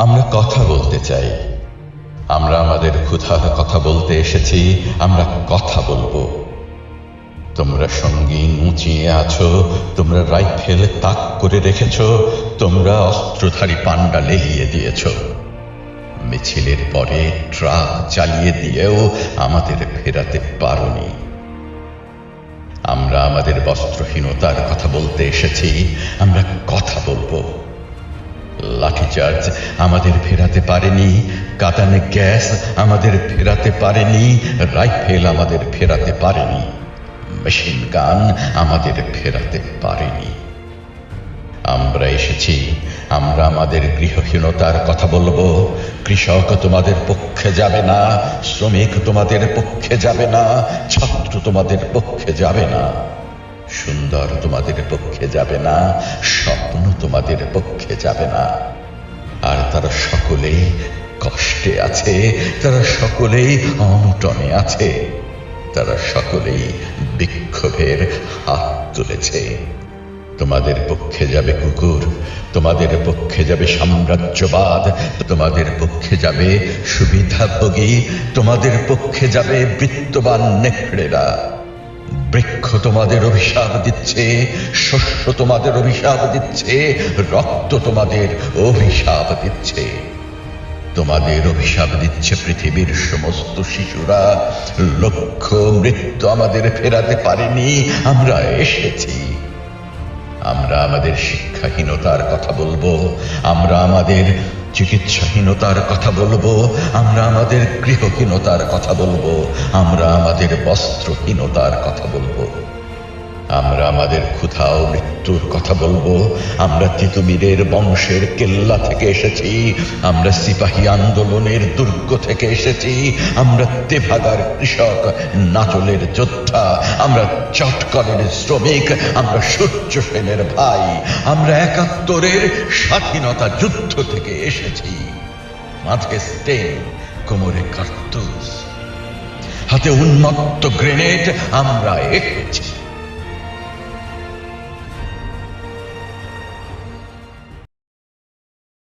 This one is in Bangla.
আমরা কথা বলতে চাই। আমরা আমাদের ক্ষুধার কথা বলতে এসেছি, আমরা কথা বলব। তোমরা সঙ্গীন উঁচিয়ে আছো, তোমরা রাইফেল তাক করে রেখেছ, তোমরা অস্ত্রধারী পান্ডা লেগিয়ে দিয়েছ। মিছিলের পরে ট্রাক চালিয়ে দিয়েও আমাদের ফেরাতে পারোনি। আমরা আমাদের বস্ত্রহীনতার কথা বলতে এসেছি, আমরা কথা লাঠিচার্জ আমাদের ফেরাতে পারেনি। কাতানে গ্যাস আমাদের ফেরাতে পারেনি। রাইফেল আমাদের ফেরাতে পারেনি। মেশিন গান আমাদের ফেরাতে পারেনি। আমরা এসেছি, আমরা আমাদের গৃহহীনতার কথা বলব। কৃষক তোমাদের পক্ষে যাবে না, শ্রমিক তোমাদের পক্ষে যাবে না, ছাত্র তোমাদের পক্ষে যাবে না, সুন্দর তোমাদের পক্ষে যাবে না, স্বপ্ন তোমাদের পক্ষে যাবে না। আর তারা সকলেই কষ্টে আছে, তারা সকলেই অনটনে আছে, তারা সকলেই বিক্ষোভের হাত তুলেছে। তোমাদের পক্ষে যাবে কুকুর, তোমাদের পক্ষে যাবে সাম্রাজ্যবাদ, তোমাদের পক্ষে যাবে সুবিধাভোগী, তোমাদের পক্ষে যাবে বৃত্তবান নেকড়েরা। তোমাদের অভিশাপ দিচ্ছে, শস্য তোমাদের অভিশাপ দিচ্ছে, রক্ত তোমাদের অভিশাপ দিচ্ছে। তোমাদের অভিশাপ দিচ্ছে পৃথিবীর সমস্ত শিশুরা। লক্ষ মৃত্যু আমাদের ফেরাতে পারেনি, আমরা এসেছি। আমরা আমাদের শিক্ষাহীনতার কথা বলব, আমরা আমাদের চিকিৎসাহীনতার কথা বলব আমরা আমাদের গৃহহীনতার কথা বলব আমরা আমাদের বস্ত্রহীনতার কথা বলব। আমরা আমাদের ক্ষুধা ও মৃত্যুর কথা বলব। আমরা তিতুমিরের বংশের কেল্লা থেকে এসেছি। আমরা সিপাহী আন্দোলনের দুর্গ থেকে এসেছি। আমরা তেভাগার কৃষক নাচলের যোদ্ধা। আমরা চটকলের শ্রমিক, আমরা সূর্য সেনের ভাই। আমরা একাত্তরের স্বাধীনতা যুদ্ধ থেকে এসেছি। মাঝে স্টেন কোমরে কার্তুস হাতে উন্মত্ত গ্রেনেড, আমরা এসেছি